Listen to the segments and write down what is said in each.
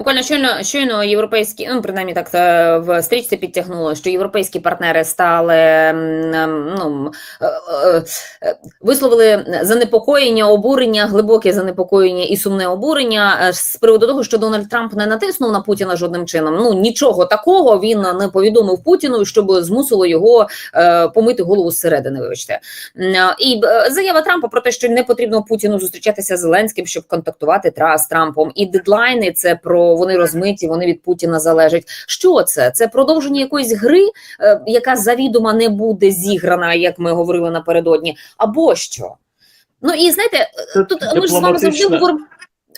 Буквально щойно щойно європейські, ну принаймні так е, в стрічці підтягнуло, що європейські партнери стали ем, ну е, е, висловили занепокоєння, обурення, глибоке занепокоєння і сумне обурення з приводу того, що Дональд Трамп не натиснув на Путіна жодним чином. Ну нічого такого він не повідомив Путіну, щоб змусило його помити голову зсередини. Вибачте, і заява Трампа про те, що не потрібно Путіну зустрічатися з Зеленським, щоб контактувати з Трампом, і дедлайни це про вони розмиті, вони від Путіна залежать. Що це? Це продовження якоїсь гри, е, яка завідомо не буде зіграна, як ми говорили напередодні, або що? Ну і знаєте, Це тут ми ж з вами завжди говоримо.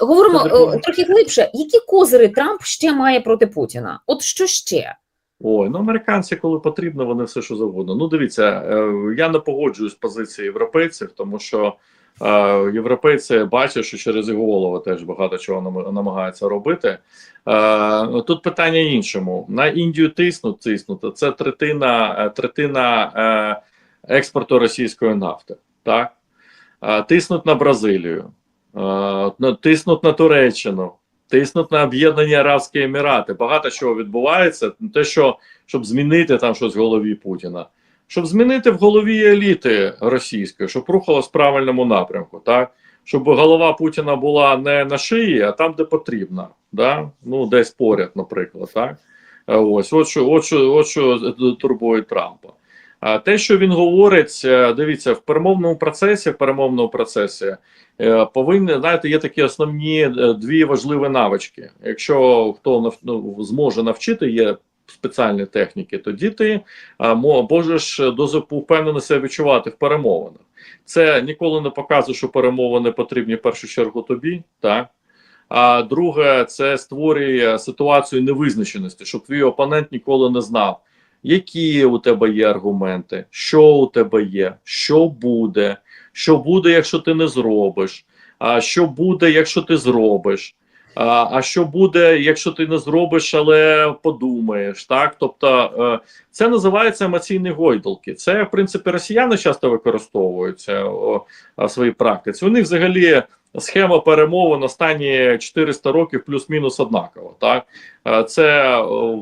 Говоримо Це е, трохи глибше. Які козири Трамп ще має проти Путіна? От що ще? Ой, ну американці, коли потрібно, вони все що завгодно. Ну, дивіться, е, я не погоджуюсь з позиції європейців, тому що е, європейці бачать, що через його голову теж багато чого намагаються робити. Е, тут питання іншому: на Індію тиснуть, тиснути. Це третина, е, третина е, експорту російської нафти. Так? Тиснуть на Бразилію, тиснуть на Туреччину. Тиснуть на Об'єднані Арабські Емірати. Багато чого відбувається. Те, що щоб змінити там щось в голові Путіна, щоб змінити в голові еліти російської, щоб рухалось в правильному напрямку, так щоб голова Путіна була не на шиї, а там, де потрібно, да? ну десь поряд, наприклад, так Е, ось от що, от що, от що турбує Трампа. А те, що він говорить, е, дивіться, в перемовному процесі, в перемовному процесі е, повинні знаєте, є такі основні дві важливі навички. Якщо хто нав- ну, зможе навчити, є спеціальні техніки, тоді ти можеш дуже впевнено себе відчувати в перемовинах. Це ніколи не показує, що перемовини потрібні в першу чергу тобі, так. А друге, це створює ситуацію невизначеності, щоб твій опонент ніколи не знав, які у тебе є аргументи, що у тебе є, що буде, що буде, якщо ти не зробиш, а що буде, якщо ти зробиш. А, а що буде, якщо ти не зробиш, але подумаєш, так? Тобто е, це називається емоційні гойдалки. Це, в принципі, росіяни часто використовуються в своїй практиці. У них взагалі схема перемовин останні 400 років плюс-мінус однакова. Так? Е, Це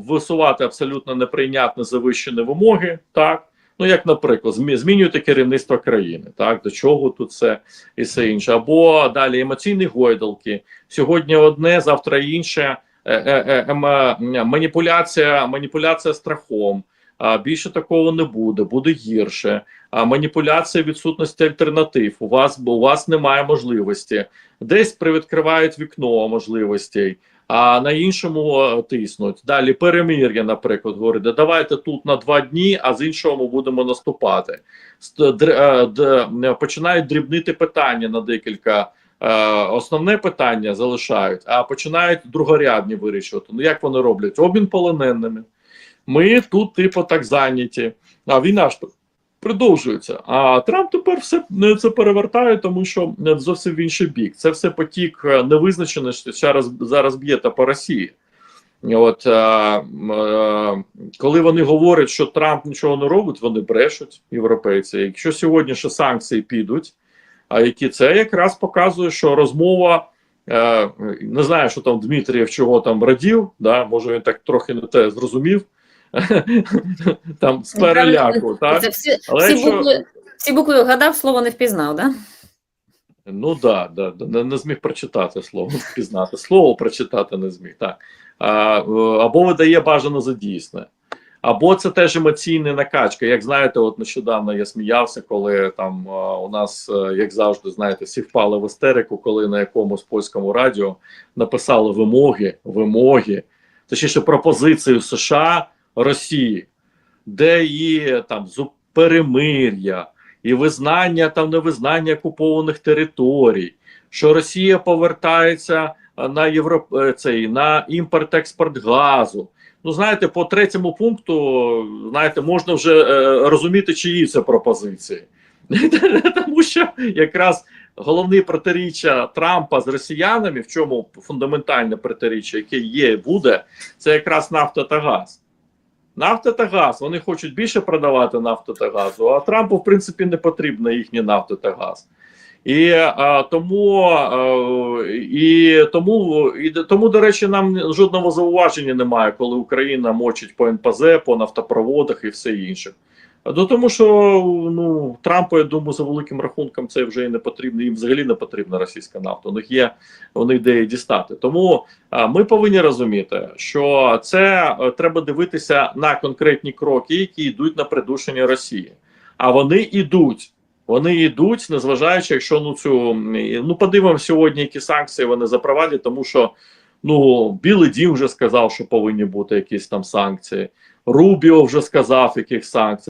висувати абсолютно неприйнятні завищені вимоги, так? Ну, як, наприклад, змі- змінювати керівництво країни, так до чого тут це і все інше, або далі емоційні гойдалки. Сьогодні одне, завтра інше. Е, е, е, маніпуляція, маніпуляція страхом. Більше такого не буде, буде гірше. Маніпуляція відсутності альтернатив. У вас у вас немає можливості. Десь привідкривають вікно можливостей, а на іншому тиснуть. Далі перемир'я, наприклад, говорить, «Да давайте тут на два дні, а з іншого ми будемо наступати. Е, е, Починають дрібнити питання на декілька. Е, основне питання залишають, а починають другорядні вирішувати. Ну як вони роблять? Обмін полоненими. Ми тут, типу, так зайняті. А війна ж продовжується. А Трамп тепер все е, це перевертає, тому що е, зовсім в інший бік. Це все потік е, невизначеності зараз, зараз б'є та по Росії. От е, е, коли вони говорять, що Трамп нічого не робить, вони брешуть європейці. Якщо сьогодні ще санкції підуть, а які це якраз показує, що розмова. Е, не знаю, що там Дмитрієв чого там радів, да, може він так трохи не те зрозумів. Там з переляку, так? Це всі, Але всі, якщо- букви, всі букви вгадав, слово не впізнав, да? Ну да, да, да не, не зміг прочитати слово, впізнати. Слово прочитати не зміг. Так. А, е, або видає бажано за дійсне. Або це теж емоційна накачка. Як знаєте, от нещодавно я сміявся, коли там е, у нас, е, як завжди, знаєте, всі впали в істерику, коли на якомусь польському радіо написали вимоги, вимоги, точніше пропозицію США Росії, де є там перемир'я і визнання там невизнання окупованих територій, що Росія повертається на Європ... е, цей на імпорт-експорт газу. Ну, знаєте, по третьому пункту, знаєте, можна вже е, розуміти, чиї це пропозиції. Тому що якраз головне протиріччя Трампа з росіянами, в чому фундаментальне протиріччя, яке є, буде, це якраз нафта та газ. Нафта та газ. Вони хочуть більше продавати нафту та газу, а Трампу, в принципі, не потрібна їхня нафта та газ. І а, тому, а, і тому, і тому, до речі, нам жодного зауваження немає, коли Україна мочить по НПЗ, по нафтопроводах і все інше. Ну тому що ну Трампу, я думаю, за великим рахунком це вже і не потрібно. Їм взагалі не потрібна російська нафта. У них є де її дістати. Тому ми повинні розуміти, що це е, треба дивитися на конкретні кроки, які йдуть на придушення Росії. А вони йдуть. Вони йдуть, незважаючи, якщо ну цю ну подивимося сьогодні, які санкції вони запровадять, тому що ну Білий Дім вже сказав, що повинні бути якісь там санкції. Рубіо вже сказав, яких санкцій.